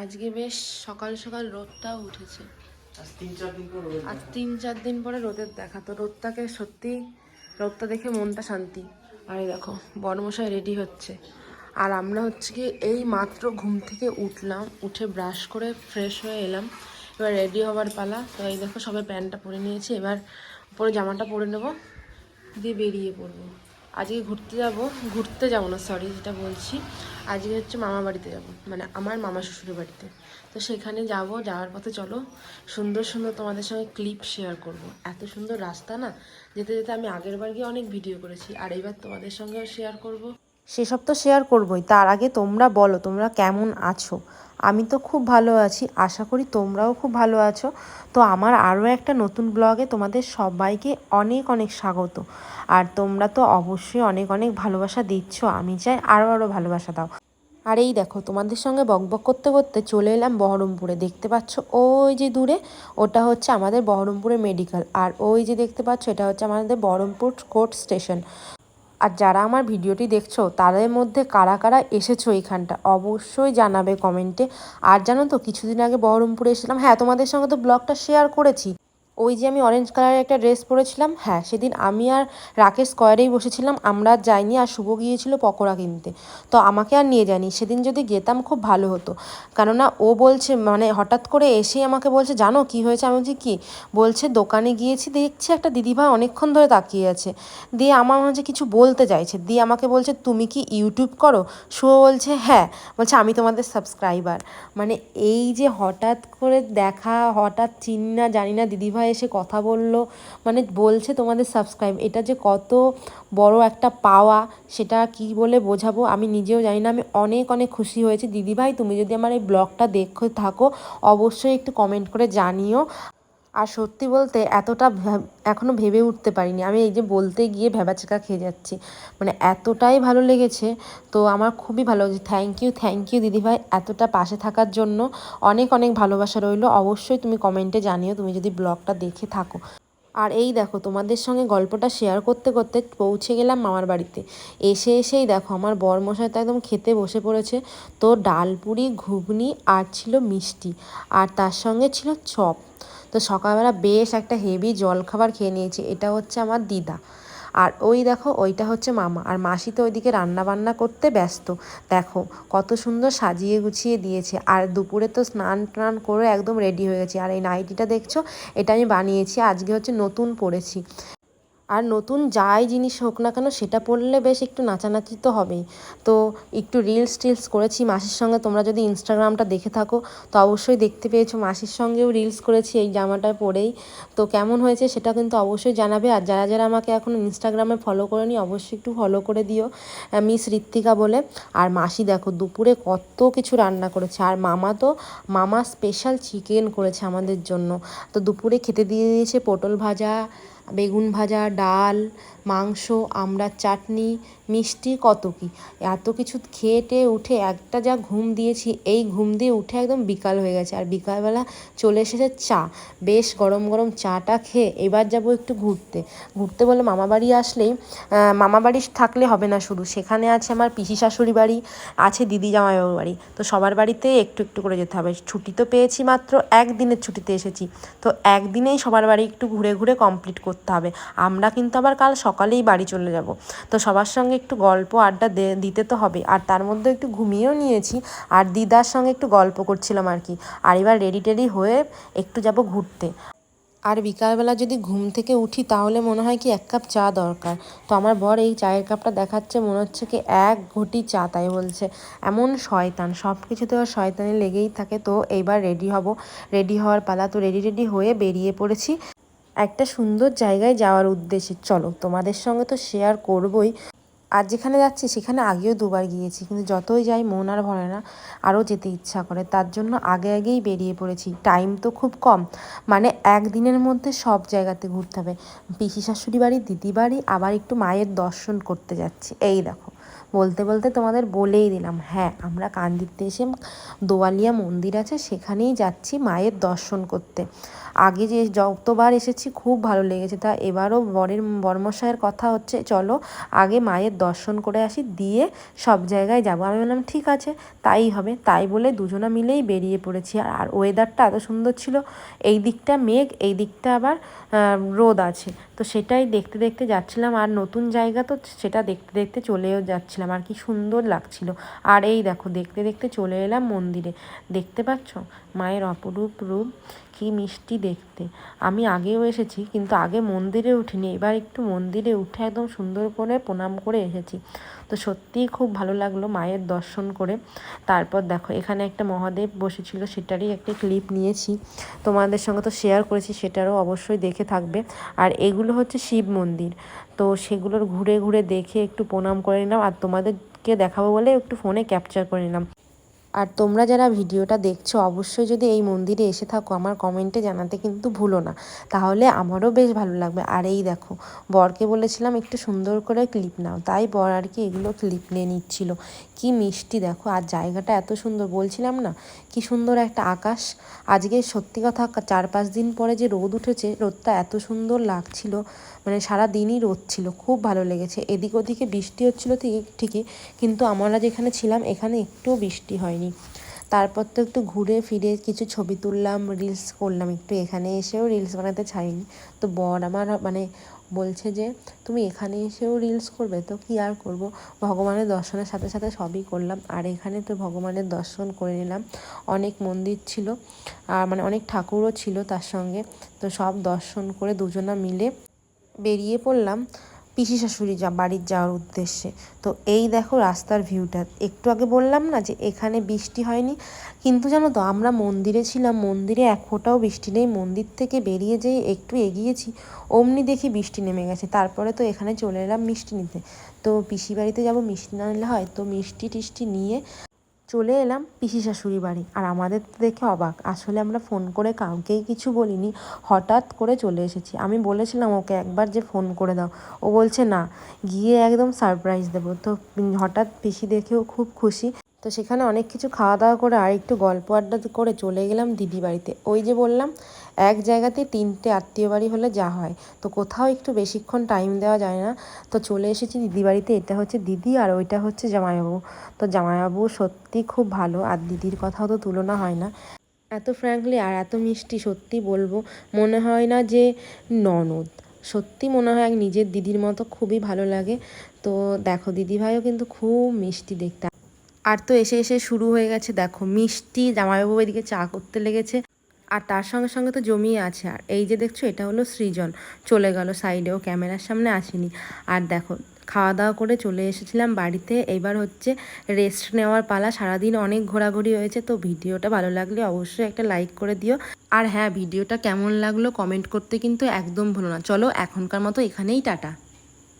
আজকে বেশ সকাল সকাল রোদটাও উঠেছে। আজ তিন চার দিন পর রোদ আজ তিন চার দিন পরে রোদের দেখা। তো রোদটাকে সত্যি রোদটা দেখে মনটা শান্তি। আর এই দেখো বড়মশাই রেডি হচ্ছে। আর আমরা হচ্ছে কি এই মাত্র ঘুম থেকে উঠলাম উঠে ব্রাশ করে ফ্রেশ হয়ে এলাম। এবার রেডি হওয়ার পালা। তো এই দেখো সবাই প্যান্টটা পরে নিয়েছি। এবার উপরে জামাটা পরে নেব দিয়ে বেরিয়ে পড়ব। আজকে ঘুরতে যাব ঘুরতে যাব না সরি যেটা বলছি। আজকে হচ্ছে মামা বাড়িতে যাব মানে আমার মামা শ্বশুরের বাড়িতে। তো সেখানে যাব, যাওয়ার পথে চলো, সুন্দর সুন্দর তোমাদের সঙ্গে ক্লিপ শেয়ার করব। এত সুন্দর রাস্তা না, যেতে যেতে আমি আগের বার গিয়ে অনেক ভিডিও করেছি, আর এইবার তোমাদের সঙ্গেও শেয়ার করব। সেসব তো শেয়ার করবই। তার আগে তোমরা বলো, তোমরা কেমন আছো? আমি তো খুব ভালো আছি, আশা করি তোমরাও খুব ভালো আছো। তো আমার আরও একটা নতুন ব্লগে তোমাদের সবাইকে অনেক অনেক স্বাগত। আর তোমরা তো অবশ্যই অনেক অনেক ভালোবাসা দিচ্ছ, আমি চাই আরও আরও ভালোবাসা দাও। আর এই দেখো, তোমাদের সঙ্গে বকবক করতে করতে চলে এলাম বহরমপুরে। দেখতে পাচ্ছ ওই যে দূরে, ওটা হচ্ছে আমাদের বহরমপুরের মেডিকেল আর ওই যে দেখতে পাচ্ছ, এটা হচ্ছে আমাদের বহরমপুর কোর্ট স্টেশন আর যারা আমার ভিডিওটি দেখছ, তাদের মধ্যে কারা কারা এসেছ এইখানটা অবশ্যই জানাবে কমেন্টে। আর জানো তো, কিছুদিন আগে বহরমপুরে এসেছিলাম। হ্যাঁ তোমাদের সঙ্গে তো ব্লগটা শেয়ার করেছি। ওই যে আমি অরেঞ্জ কালারের একটা ড্রেস পরেছিলাম হ্যাঁ সেদিন আমি আর রাকেশ স্কোয়ারেই বসেছিলাম, আমরা যাইনি আর শুভ গিয়েছিল পকোড়া কিনতে। তো আমাকে আর নিয়ে যায়নি, সেদিন যদি যেতাম খুব ভালো হতো। কেননা ও বলছে মানে হঠাৎ করে এসেই আমাকে বলছে, জানো কি হয়েছে? আমি বলছি, কী? বলছে, দোকানে গিয়েছি, দেখছি একটা দিদিভাই অনেকক্ষণ ধরে তাকিয়ে আছে। দিয়ে আমার মাঝে কিছু বলতে চাইছে। দিয়ে আমাকে বলছে, তুমি কি ইউটিউব করো? শুভ বলছে হ্যাঁ। বলছে, আমি তোমাদের সাবস্ক্রাইবার মানে এই যে হঠাৎ করে দেখা, হঠাৎ চিনি না, জানি না, দিদিভাই এসে কথা বলল মানে বলছে তোমাদের সাবস্ক্রাইব এটা যে কত বড় একটা পাওয়া, সেটা কি বলে বোঝাবো? আমি নিজেও জানি না, আমি অনেক অনেক খুশি হয়েছি। দিদিভাই, তুমি যদি আমার এই ব্লগটা দেখো, থাকো, অবশ্যই একটু কমেন্ট করে জানিও। আর সত্যি বলতে এতটা ভা- এখনও ভেবে উঠতে পারিনি। আমি এই যে বলতে গিয়ে ভেবাচাকা খেয়ে যাচ্ছি। মানে এতটাই ভালো লেগেছে, তো আমার খুবই ভালো লেগেছে। থ্যাংক ইউ থ্যাংক ইউ দিদিভাই। এতটা পাশে থাকার জন্য অনেক অনেক ভালোবাসা রইল। অবশ্যই তুমি কমেন্টে জানিও, তুমি যদি ব্লগটা দেখে থাকো। আর এই দেখো, তোমাদের সঙ্গে গল্পটা শেয়ার করতে করতে পৌঁছে গেলাম মামার বাড়িতে। এসে, এসেই দেখো, আমার বরমশাই তো একদম খেতে বসে পড়েছে। তো ডালপুরি ঘুগনি আর ছিল মিষ্টি। আর তার সঙ্গে ছিল চপ। তো সকালবেলা বেশ একটা হেভি জলখাবার খেয়ে নিয়েছি। এটা হচ্ছে আমার দিদা। আর ওই দেখো, ওইটা হচ্ছে মামা। আর মাসি তো ওইদিকে রান্নাবান্না করতে ব্যস্ত। দেখো, কত সুন্দর সাজিয়ে গুছিয়ে দিয়েছে। আর দুপুরে তো স্নান টান করে একদম রেডি হয়ে গেছি। আর এই নাইটিটা দেখছ, এটা আমি বানিয়েছি। আজকে হচ্ছে নতুন পরেছি। আর নতুন যাই জিনিস হোক না কেন, সেটা পরলে বেশ একটু নাচানাচি তো হবেই। তো একটু রিলস টিলস করেছি, মাসির সঙ্গে তোমরা যদি ইনস্টাগ্রামটা দেখে থাকো, তো অবশ্যই দেখতে পেয়েছ। মাসির সঙ্গেও রিলস করেছি, এই জামাটা পরেই। তো কেমন হয়েছে সেটা কিন্তু অবশ্যই জানাবে। আর যারা যারা আমাকে এখন ইনস্টাগ্রামে ফলো করেনি, অবশ্যই একটু ফলো করে দিও মিস ঋত্বিকা বলে। আর মাসি দেখো, দুপুরে কত কিছু রান্না করেছে। আর মামা তো, মামা স্পেশাল চিকেন করেছে আমাদের জন্য। তো দুপুরে খেতে দিয়ে দিয়েছে পটল ভাজা বেগুন ভাজা, ডাল, মাংস আমড়ার চাটনি, মিষ্টি, কত কি। এত কিছু খেয়ে টেয়ে উঠে একটা যা ঘুম দিয়েছি, এই ঘুম দিয়ে উঠে একদম বিকাল হয়ে গেছে। আর বিকালবেলা চলে এসেছে চা। বেশ গরম গরম চাটা খেয়ে এবার যাব একটু ঘুরতে। ঘুরতে বলে মামা বাড়ি আসলেই মামা বাড়ি থাকলে হবে না শুধু। সেখানে আছে আমার পিসি শাশুড়ি বাড়ি, আছে দিদি জামাইবাবু বাড়ি। তো সবার বাড়িতে একটু একটু করে যেতে হবে। ছুটি তো পেয়েছি মাত্র, একদিনের ছুটিতে এসেছি। তো একদিনেই সবার বাড়ি একটু ঘুরে ঘুরে কমপ্লিট করতে হবে। আমরা কিন্তু আবার কাল সকালেই বাড়ি চলে যাব। তো সবার সঙ্গে একটু গল্প আড্ডা দিতে তো হবে। আর তার মধ্যে একটু ঘুমিয়েও নিয়েছি, আর দিদার সঙ্গে একটু গল্প করছিলাম আর কি। আর এবার রেডি টেডি হয়ে একটু যাব ঘুরতে। আর বিকালবেলা যদি ঘুম থেকে উঠি, তাহলে মনে হয় কি এক কাপ চা দরকার। তো আমার বর এই চায়ের কাপটা দেখাচ্ছে, মনে হচ্ছে কি এক ঘটি চা তাই বলছে। এমন শয়তান সব কিছুতে ওর শয়তানি লেগেই থাকে। তো এইবার রেডি হব। রেডি হওয়ার পালা তো রেডি রেডি হয়ে বেরিয়ে পড়েছি। একটা সুন্দর জায়গায় যাওয়ার উদ্দেশ্যে। চলো, তোমাদের সঙ্গে তো শেয়ার করবই। আর যেখানে যাচ্ছি, সেখানে আগেও দুবার গিয়েছি, কিন্তু যতই যাই, মন আর ভরে না। আরও যেতে ইচ্ছা করে। তার জন্য আগে আগেই বেরিয়ে পড়েছি। টাইম তো খুব কম। মানে একদিনের মধ্যে সব জায়গাতে ঘুরতে হবে। পিসি শাশুড়ি বাড়ি, দিদি বাড়ি, আবার একটু মায়ের দর্শন করতে যাচ্ছি। এই দেখো, বলতে বলতে তোমাদের বলেই দিলাম। হ্যাঁ আমরা কান্দিতে এসে দোয়ালিয়া মন্দির আছে, সেখানেই যাচ্ছি মায়ের দর্শন করতে। আগে যে যতবার এসেছি, খুব ভালো লেগেছে। তা এবারও বরের বর্মশায়ের কথা হচ্ছে, চলো আগে মায়ের দর্শন করে আসি, দিয়ে সব জায়গায় যাব। আমি বললাম, ঠিক আছে, তাই হবে। তাই বলে দুজনা মিলেই বেরিয়ে পড়েছি। আর ওয়েদারটা এত সুন্দর ছিল, এই দিকটা মেঘ, এই দিকটা আবার রোদ আছে। তো সেটাই দেখতে দেখতে যাচ্ছিলাম। আর নতুন জায়গা তো সেটা দেখতে দেখতে চলেও যাচ্ছিলাম। আর কি সুন্দর লাগছিল। আর এই দেখো, দেখতে দেখতে চলে এলাম মন্দিরে। দেখতে পাচ্ছ? মায়ের অপরূপ রূপ, কি মিষ্টি দেখতে। আমি আগেও এসেছি, কিন্তু আগে মন্দিরে উঠিনি, এবার একটু মন্দিরে উঠে একদম সুন্দর করে প্রণাম করে এসেছি। তো সত্যিই খুব ভালো লাগল মায়ের দর্শন করে। তারপর দেখো, এখানে একটা মহাদেব বসেছিল, সেটারই একটা ক্লিপ নিয়েছি। তোমাদের সঙ্গে তো শেয়ার করেছি, সেটারও অবশ্যই দেখে থাকবে। আর এগুলো হচ্ছে শিব মন্দির। তো সেগুলোর ঘুরে ঘুরে দেখে একটু প্রণাম করে নিলাম, আর তোমাদেরকে দেখাবো বলে একটু ফোনে ক্যাপচার করে নিলাম। আর তোমরা যারা ভিডিওটা দেখছ, অবশ্যই যদি এই মন্দিরে এসে থাকো, আমার কমেন্টে জানাতে কিন্তু ভুলো না। তাহলে আমারও বেশ ভালো লাগবে। আর এই দেখো, বরকে বলেছিলাম একটু সুন্দর করে ক্লিপ নাও। তাই বর আর কি এগুলো ক্লিপ নিয়ে নিচ্ছিল। কি মিষ্টি দেখো, আর জায়গাটা এত সুন্দর। বলছিলাম না, কি সুন্দর একটা আকাশ। আজকে সত্যি কথা চার পাঁচ দিন পরে যে রোদ উঠেছে, রোদটা এত সুন্দর লাগছিল। মানে সারা দিনই রোদ ছিল, খুব ভালো লেগেছে। এদিক ওদিকে বৃষ্টি হচ্ছিল ঠিক ঠিকই। কিন্তু আমরা যেখানে ছিলাম, এখানে একটুও বৃষ্টি হয়নি। তারপর তো একটু ঘুরে ফিরে কিছু ছবি তুললাম রিলস করলাম, একটু এখানে এসেও রিলস বানাতে ছাড়িনি তো বর আমার মানে বলছে যে, তুমি এখানে এসেও রিলস করবে, তো কি আর করব? ভগবানের দর্শনের সাথে সাথে সবই করলাম। আর এখানে তো ভগবানের দর্শন করে নিলাম। অনেক মন্দির ছিল, আর মানে অনেক ঠাকুরও ছিল তার সঙ্গে। তো সব দর্শন করে দুজনা মিলে বেরিয়ে পড়লাম। পিসি শাশুড়ি যা, বাড়ির যাওয়ার উদ্দেশ্যে। তো এই দেখো রাস্তার ভিউটা একটু আগে বললাম না যে এখানে বৃষ্টি হয়নি, কিন্তু জানো তো আমরা মন্দিরে ছিলাম, মন্দিরে এক ফোঁটাও বৃষ্টি নেই। মন্দির থেকে বেরিয়ে যেয়ে একটু এগিয়েছি, অমনি দেখি বৃষ্টি নেমে গেছে। তারপরে তো এখানে চলে এলাম মিষ্টি নিতে। তো পিসি বাড়িতে যাব, মিষ্টি না নিলে হয়। তো মিষ্টি টিষ্টি নিয়ে চলে এলাম পিসি শাশুড়ি বাড়ি। আর আমাদের দেখে অবাক। আসলে আমরা ফোন করে কাউকেই কিছু বলিনি। হঠাৎ করে চলে এসেছি। আমি বলেছিলাম ওকে একবার যে ফোন করে দাও। ও বলছে, না। গিয়ে একদম সারপ্রাইজ দেবো। তো হঠাৎ পিসি দেখেও খুব খুশি। তো সেখানে অনেক কিছু খাওয়া দাওয়া করে আর একটু গল্প আড্ডা করে চলে গেলাম দিদি বাড়িতে। ওই যে বললাম এক জায়গাতে তিনটে আত্মীয় বাড়ি হলে যা হয়। তো কোথাও একটু বেশিক্ষণ টাইম দেওয়া যায় না। তো চলে এসেছি দিদি বাড়িতে, এটা হচ্ছে দিদি আর ওইটা হচ্ছে জামাইবাবু। তো জামাইবাবু সত্যি খুব ভালো, আর দিদির কথাও তো তুলনা হয় না। এত ফ্র্যাঙ্কলি আর এত মিষ্টি সত্যি বলব, মনে হয় না যে ননদ। সত্যি মনে হয় নিজের দিদির মতো খুবই ভালো লাগে। তো দেখো দিদিভাইও কিন্তু খুব মিষ্টি দেখতে। আর তো এসে এসে শুরু হয়ে গেছে, দেখো মিষ্টি, জামাইবাবু এদিকে চা করতে লেগেছে। আর তার সঙ্গে সঙ্গে তো জমিয়ে আছে। আর এই যে দেখছ, এটা হলো সৃজন। চলে গেল সাইডেও ক্যামেরার সামনে আসেনি। আর দেখো খাওয়া দাওয়া করে চলে এসেছিলাম বাড়িতে। এবার হচ্ছে রেস্ট নেওয়ার পালা। সারাদিন অনেক ঘোরাঘুরি হয়েছে, তো ভিডিওটা ভালো লাগলে অবশ্যই একটা লাইক করে দিও। আর হ্যাঁ ভিডিওটা কেমন লাগল কমেন্ট করতে কিন্তু একদম ভুলো না। চলো, এখনকার মতো এখানেই, টাটা।